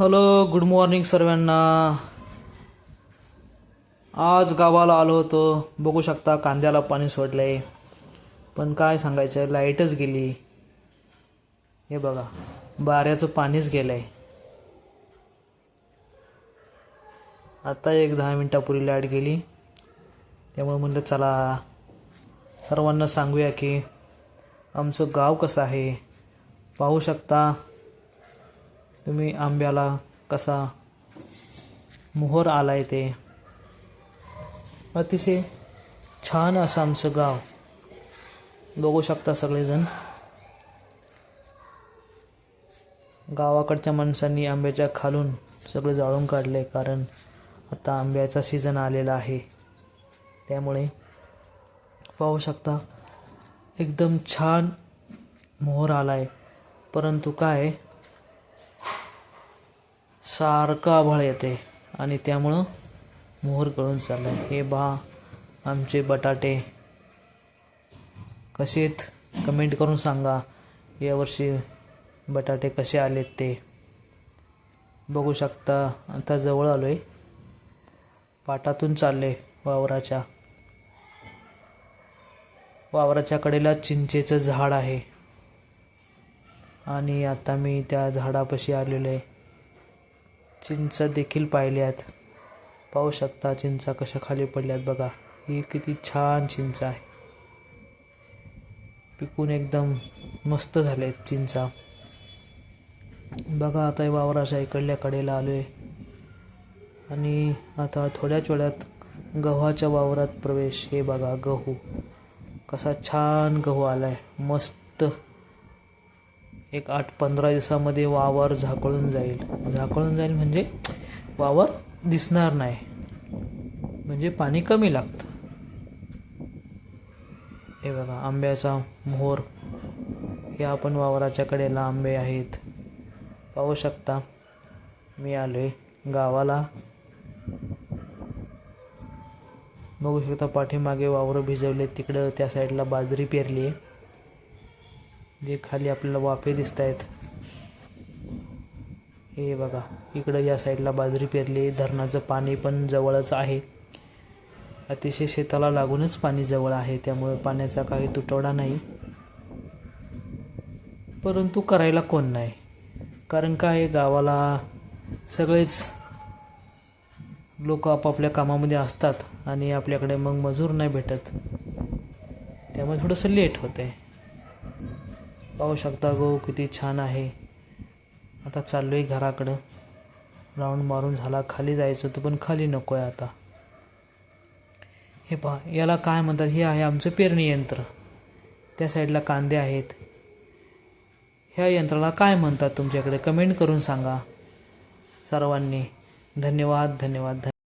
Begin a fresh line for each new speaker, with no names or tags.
Hello good morning सर्वांना. आज गावाला आलो होतो. बघू शकता कांद्याला पाणी सोडलंय. पण काय सांगायचं लाईटच गेली. हे बघा बाऱ्याचं पाणीच गेलंय. आता एक दहा मिनटापूर्वी लाइट गेली. त्यामुळे म्हणलं चला सर्वांना सांगूया की आमचं गाव कसं आहे. पाहू शकता तुम्ही आंब्याला कसा मोहर आलाय ते. अतिशय छान असं आमचं गाव. बघू शकता सगळेजण. गावाकडच्या माणसांनी आंब्याच्या खालून सगळे जाळून काढले कारण आता आंब्याचा सीझन आलेला आहे. त्यामुळे पाहू शकता एकदम छान मोहर आलाय. परंतु काय सारखं आभाळ येते. आणि त्यामुळं मोहर गळून चाललं आहे हे बा आमचे बटाटे. कसेत? कमेंट करून सांगा यावर्षी बटाटे कसे आलेत ते. बघू शकता आता जवळ आलो आहे पाटातून चालले वावराच्या. वावराच्या कडेला चिंचेचं झाड आहे. आणि आता मी त्या झाडापाशी आलेलो आहे. चिंच देखील पाहिल्यात पाहू शकता चिंचा कशा खाली पडल्यात बघा. ही किती छान चिंचा आहे. पिकून एकदम मस्त झाले चिंचा. बघा आता वावराच्या इकडल्या कडेला आलो आहे आणि आता थोड्याच वेळात गव्हाच्या वावरात प्रवेश. हे बघा गहू. कसा छान गहू आला आहे मस्त. एक आठ पंधरा दिवसामध्ये वावर झाकळून जाईल. झाकळून जाईल म्हणजे वावर दिसणार नाही. म्हणजे पाणी कमी लागतं. हे बघा आंब्याचा मोहर. हे आपण वावराच्या कडेला आंबे आहेत. पाहू शकता मी आलो आहे गावाला. बघू शकता पाठीमागे वावरं भिजवले तिकडं त्या साईडला बाजरी पेरली आहे जे खाली आपल्याला वाफे दिसत आहेत हे बघा इकडं या साईडला बाजरी पेरली धरणाचं पाणी पण जवळच आहे. अतिशय शेताला लागूनच पाणी जवळ आहे त्यामुळे पाण्याचा काही तुटवडा नाही. परंतु करायला कोण नाही? कारण काय गावाला सगळेच लोक आपापल्या कामामध्ये असतात आणि आपल्याकडे मग मजूर नाही भेटत. त्यामुळे थोडंसं लेट होते पाहू शकता गहू किती छान आहे. आता चाललो आहे घराकडं. राऊंड मारून झाला खाली जायचं होतं पण खाली नको आहे आता. हे पहा याला काय म्हणतात हे आहे आमचं पेरणी यंत्र. त्या साईडला कांदे आहेत. ह्या यंत्राला काय म्हणतात तुमच्याकडे? कमेंट करून सांगा. सर्वांनी धन्यवाद धन्यवाद धन्यवाद.